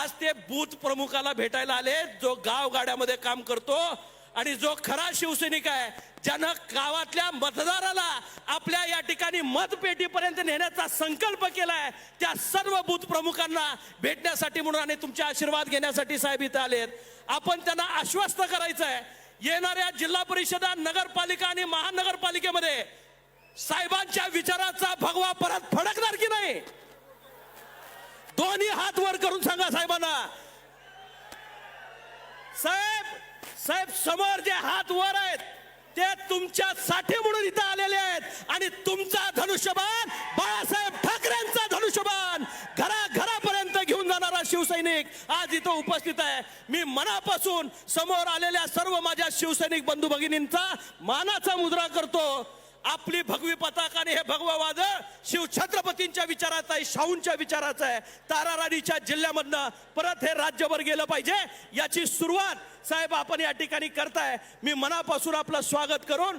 आज ते बूथ प्रमुखाला भेटायला आले जो गाव गाड्यामध्ये काम करतो आणि जो खरा शिवसैनिक आहे ज्यानं गावातल्या मतदाराला आपल्या या ठिकाणी मतपेटीपर्यंत नेण्याचा संकल्प केलाय त्या सर्व बूथ प्रमुखांना भेटण्यासाठी म्हणून आणि तुमचे आशीर्वाद घेण्यासाठी साहेब इथे आलेत. आपण त्यांना आश्वस्त करायचं आहे येणाऱ्या जिल्हा परिषदा नगरपालिका आणि महानगरपालिकेमध्ये साहेबांच्या विचाराचा भगवा परत फडकणार की नाही? दोन्ही हात वर करून सांगा साहेबांना. साहेब साहेब समोर जे हात वर आहेत ते तुमच्यासाठी म्हणून इथं आलेले आहेत. आणि तुमचा धनुष्यबाण बाळासाहेब ठाकरेंचा धनुष्यबाण घरा घरापर्यंत घेऊन जाणारा शिवसैनिक आज इथं उपस्थित आहे. मी मनापासून समोर आलेल्या सर्व माझ्या शिवसैनिक बंधू भगिनींचा मानाचा मुद्रा करतो. आपली भगवी पताका आणि हे भगवा वादळ शिव छत्रपतींच्या विचाराचं आहे शाहूंच्या विचाराचं आहे. ताराराणीच्या जिल्ह्यामधनं परत हे राज्यभर गेलं पाहिजे. याची सुरुवात साहेब आपण या ठिकाणी करताय. मी मनापासून आपलं स्वागत करून